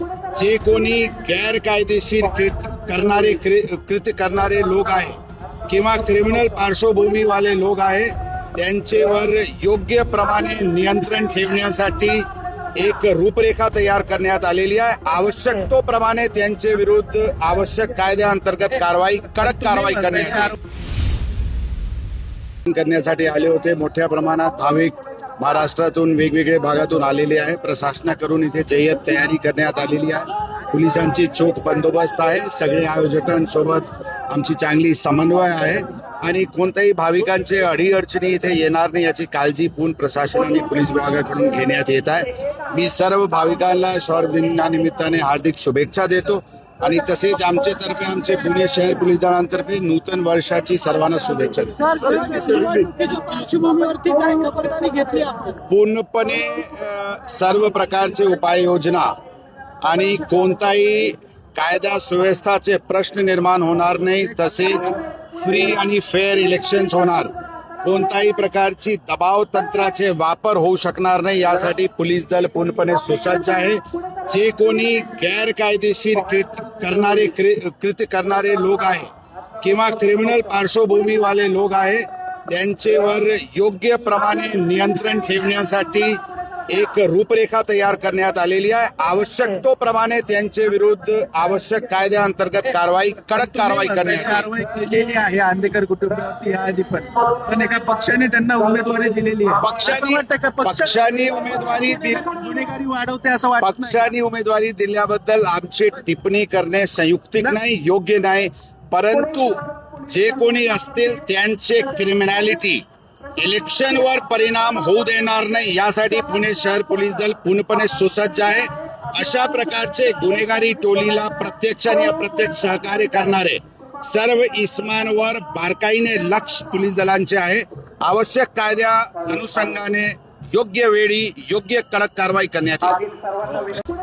जे कोणी गैरकायदेशीर कृत करणारे कृत्य करणारे लोक आहे किंवा क्रिमिनल पार्श्वभूमीवाले लोक आहे त्यांच्यावर योग्य प्रमाणे नियंत्रण ठेवण्यासाठी एक रूपरेखा तयार करण्यात आलेली आहे. आवश्यक तोप्रमाणे त्यांचे विरुद्ध आवश्यक कायद्याअंतर्गत कारवाई कडक कारवाई करण्यात करण्यासाठी आले होते मोठ्या प्रमाणात भाविक. महाराष्ट्रातून वेगवेगळ्या भागातून आलेले आहे. प्रशासनाकडून इथे जय्यत तयारी करण्यात आलेली आहे. पोलिसांची चोख बंदोबस्त आहे. सगळे आयोजकांसोबत आमची चांगली समन्वय आहे. आणि कोणत्याही भाविकांचे अडीअडचणी इथे येणार नाही याची काळजी पूर्ण प्रशासन आणि पोलीस विभागाकडून घेण्यात येत आहे. मी सर्व भाविकांना शौर्य दिनानिमित्ताने हार्दिक शुभेच्छा देतो. आणि तसेच आमच्या तर्फे आमचे पुणे शहर पोलीस दलांतर्फे नूतन वर्षाची सर्वांना शुभेच्छा पूर्णपणे सर्व प्रकारचे उपाययोजना आणि कोणताही कायदा सुव्यवस्थाचे प्रश्न निर्माण होणार नाही तसेच फ्री आणि फेअर इलेक्शन्स होणार कोणताही प्रकारची दबाव तंत्राचे वापर होऊ शकणार नाही यासाठी पोलीस दल पूर्णपणे सुसज्ज आहे जे कोणी गैरकायदेशीर कृत करणारे कृत्य करणारे लोक आहे किंवा क्रिमिनल पार्श्वभूमीवाले लोक आहे त्यांच्यावर योग्य प्रमाणे नियंत्रण ठेवण्यासाठी एक रूपरेखा तयार करण्यात आलेली आहे. आवश्यकतेप्रमाणे त्यांच्या विरुद्ध आवश्यक कायद्याअंतर्गत कारवाई कडक कारवाई करण्यात. कारवाई केलेली आहे आंदेकर कुटुंबावरती या आधी पण. पण एका पक्षाने त्यांना उमेदवारी दिलेली आहे. असं पक्षाने वाटतं का पक्ष पक्षाने उमेदवारी दिली गुन्हेगारी वाढवते असं वाटत नाही? पक्षाने उमेदवारी दिल्याबद्दल आमची टिप्पणी करणे संयुक्तिक नाही योग्य नाही. परंतु जे कोणी असतील त्यांचे क्रिमिनॅलिटी इलेक्शनवर परिणाम होऊ देणार नाही. यासाठी पुणे शहर पोलीस दल पूर्णपणे सुसज्ज आहे. अशा प्रकारचे गुन्हेगारी टोलीला प्रत्यक्ष आणि अप्रत्यक्ष सहकार्य करणारे सर्व इस्मांवर बारकाईने लक्ष पोलीस दलांचे आहे. आवश्यक कायद्या अनुषंगाने योग्य वेळी योग्य कडक कारवाई करण्यात